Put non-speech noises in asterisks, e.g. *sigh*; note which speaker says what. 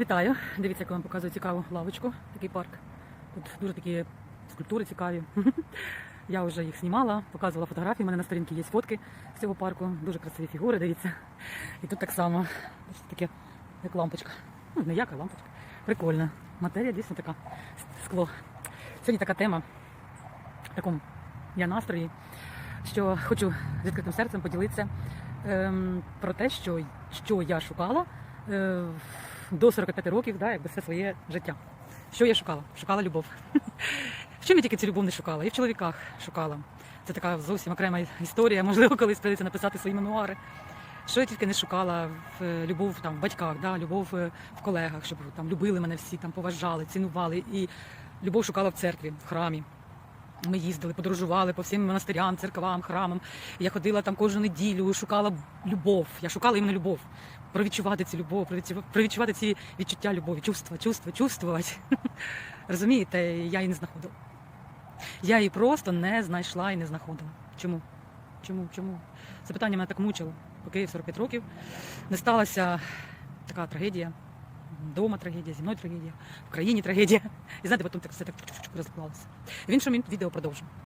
Speaker 1: Вітаю! Дивіться, як вам показую цікаву лавочку, такий парк. Тут дуже такі скульптури цікаві. *laughs* Я вже їх знімала, показувала фотографії. У мене на сторінці є фотки з цього парку. Дуже красиві фігури, дивіться. І тут так само таке, як лампочка. Ну, не яка лампочка. Прикольно. Матерія дійсно така скло. Сьогодні така тема в такому я настрої, що хочу з відкритим серцем поділитися ем, про те, що, що я шукала е, до 45 років, да, якби все своє життя. Що я шукала? Шукала любов. В чому я тільки цю любов не шукала? І в чоловіках шукала. Це така зовсім окрема історія. Можливо, колись прийдеться написати свої мемуари. Що я тільки не шукала в е, любов там в батьках, да, любов е, в колегах, щоб там любили мене всі, там поважали, цінували. І любов шукала в церкві, в храмі. Ми їздили, подорожували по всім монастирям, церквам, храмам. Я ходила там кожну неділю, шукала любов. Я шукала іменно любов. Провідчувати цю любов, провідчу- провідчувати ці відчуття любові, чувства, чувства, чувствувати. *laughs* Розумієте, я її не знаходила. Я її просто не знайшла і не знаходила. Чому? Чому? Чому? Це питання мене так мучило, поки в 45 років не сталася така трагедія. Дома трагедія, зі мною трагедія, в країні трагедія. І *laughs* знаєте, потім так все так розклалося. В іншому відео продовжу.